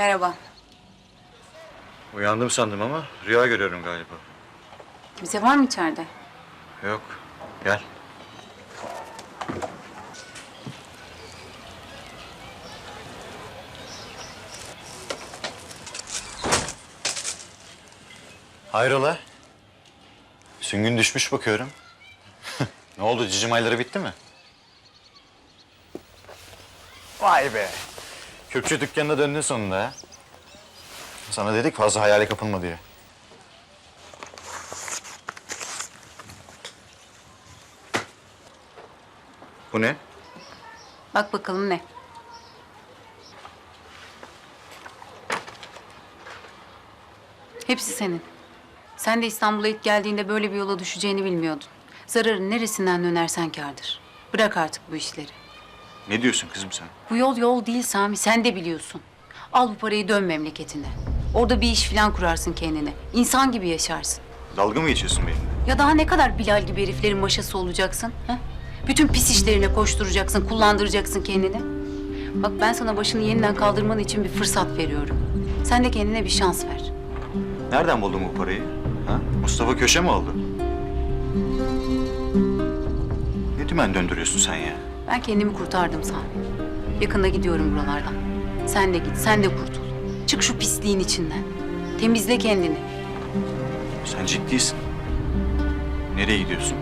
Merhaba. Uyandım sandım ama rüya görüyorum galiba. Bize var mı içeride? Yok. Gel. Hayrola? Süngün düşmüş bakıyorum. ne oldu? Cicim ayları bitti mi? Vay be. Kürkçü dükkanına döndün sonunda ha. Sana dedik fazla hayale kapılma diye. Bu ne? Bak bakalım ne? Hepsi senin. Sen de İstanbul'a ilk geldiğinde böyle bir yola düşeceğini bilmiyordun. Zararın neresinden dönersen kârdır. Bırak artık bu işleri. Ne diyorsun kızım sen? Bu yol yol değil Sami, sen de biliyorsun. Al bu parayı dön memleketine. Orada bir iş falan kurarsın kendine. İnsan gibi yaşarsın. Dalga mı geçiyorsun benimle? Ya daha ne kadar Bilal gibi heriflerin maşası olacaksın? Ha? Bütün pis işlerine koşturacaksın, kullandıracaksın kendini. Bak ben sana başını yeniden kaldırman için bir fırsat veriyorum. Sen de kendine bir şans ver. Nereden buldun bu parayı? Ha? Mustafa Köşe mi oldu? Ne dümen döndürüyorsun sen ya? Ben kendimi kurtardım Sami. Yakında gidiyorum buralardan. Sen de git, sen de kurtul. Çık şu pisliğin içinden. Temizle kendini. Sen ciddisin. Nereye gidiyorsun?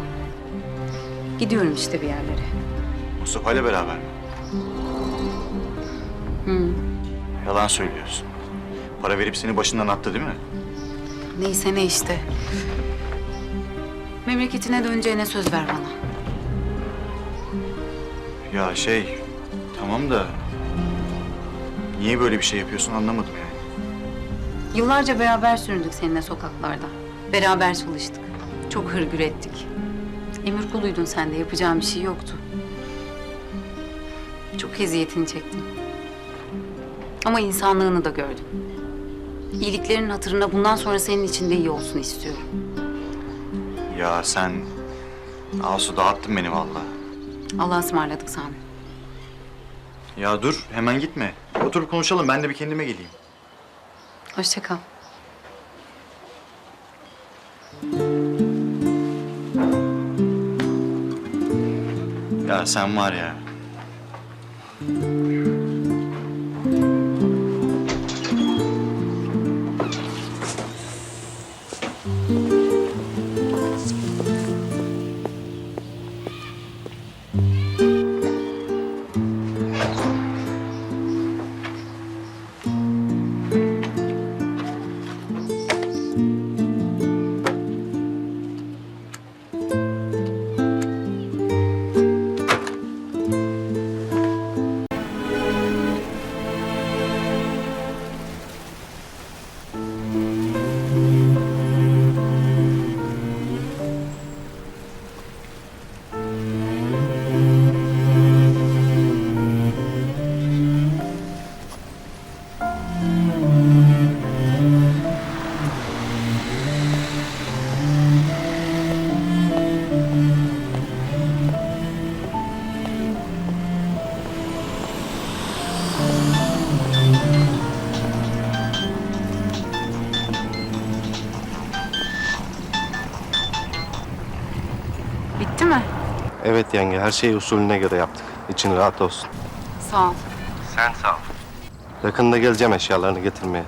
Gidiyorum işte bir yerlere. Mustafa ile beraber mi? Hı. Yalan söylüyorsun. Para verip seni başından attı değil mi? Neyse ne işte. Memleketine döneceğine söz ver bana. Ya şey, tamam da... Niye böyle bir şey yapıyorsun anlamadım yani. Yıllarca beraber süründük seninle sokaklarda. Beraber çalıştık. Çok hırgür ettik. Emir kuluydun sen de yapacağım bir şey yoktu. Çok eziyetini çektim. Ama insanlığını da gördüm. İyiliklerin hatırına bundan sonra senin için de iyi olsun istiyorum. Ya sen... Asu dağıttın beni vallahi. Allah'a ısmarladık Sami. Ya dur, hemen gitme. Oturup konuşalım, ben de bir kendime geleyim. Hoşça kal. Ya sen var ya. Mi? Evet yenge, her şeyi usulüne göre yaptık. İçin rahat olsun. Sağ ol. Sen sağ ol. Yakında geleceğim eşyalarını getirmeye.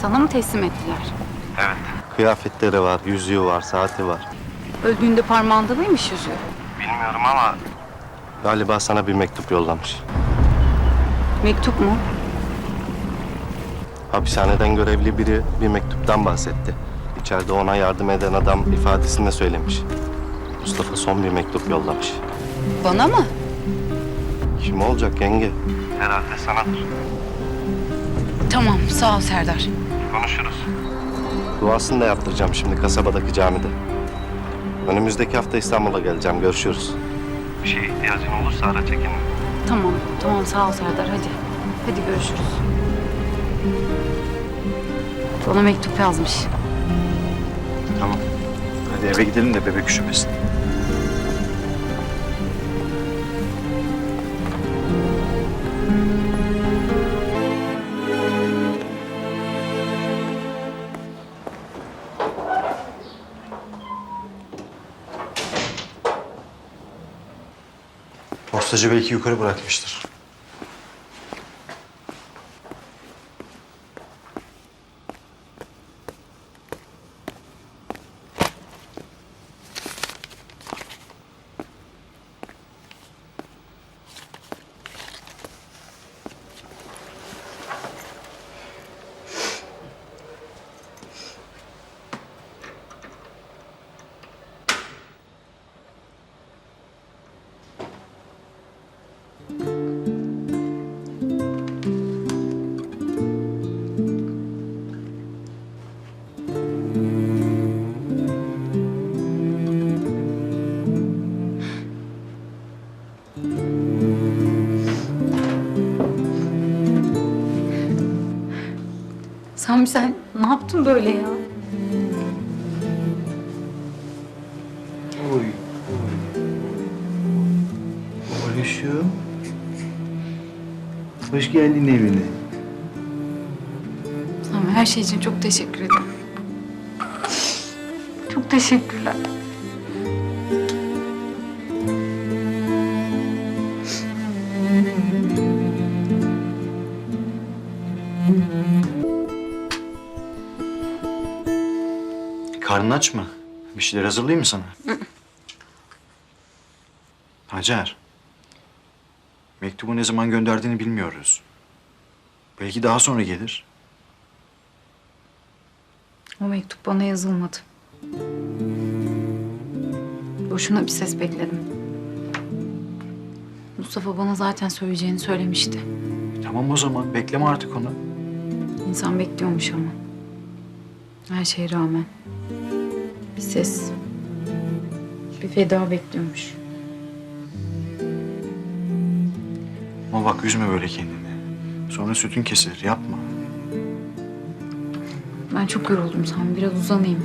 Sana mı teslim ettiler? Kıyafetleri var, yüzüğü var, saati var. Öldüğünde parmağında mıymış yüzüğü? Bilmiyorum ama... Galiba sana bir mektup yollamış. Mektup mu? Hapishaneden görevli biri bir mektuptan bahsetti. İçeride ona yardım eden adam ifadesinde söylemiş. Mustafa son bir mektup yollamış. Bana mı? Kim olacak yenge? Herhalde sanadır. Tamam, sağ ol Serdar. Konuşuruz. Duasını da yaptıracağım şimdi kasabadaki camide. Önümüzdeki hafta İstanbul'a geleceğim. Görüşürüz. Bir şeye ihtiyacın olursa ara çekinme. Tamam, tamam sağ ol Serdar. Hadi. Hadi görüşürüz. Bana mektup yazmış. Tamam. Hadi eve gidelim de bebek üşümesin. Postacı belki yukarı bırakmıştır. Sen ne yaptın böyle ya? Oy. Oğluşum. Hoş geldin evine. Sami her şey için çok teşekkür ederim. Çok teşekkürler. Karnın aç mı? Bir şeyler hazırlayayım mı sana? Hacer. Mektubu ne zaman gönderdiğini bilmiyoruz. Belki daha sonra gelir. O mektup bana yazılmadı. Boşuna bir ses bekledim. Mustafa bana zaten söyleyeceğini söylemişti. Tamam o zaman bekleme artık onu. İnsan bekliyormuş ama. Her şeye rağmen. Bir ses. Bir feda bekliyormuş. Ama bak üzme böyle kendini. Sonra sütün kesilir yapma. Ben çok yoruldum Sami. Biraz uzanayım.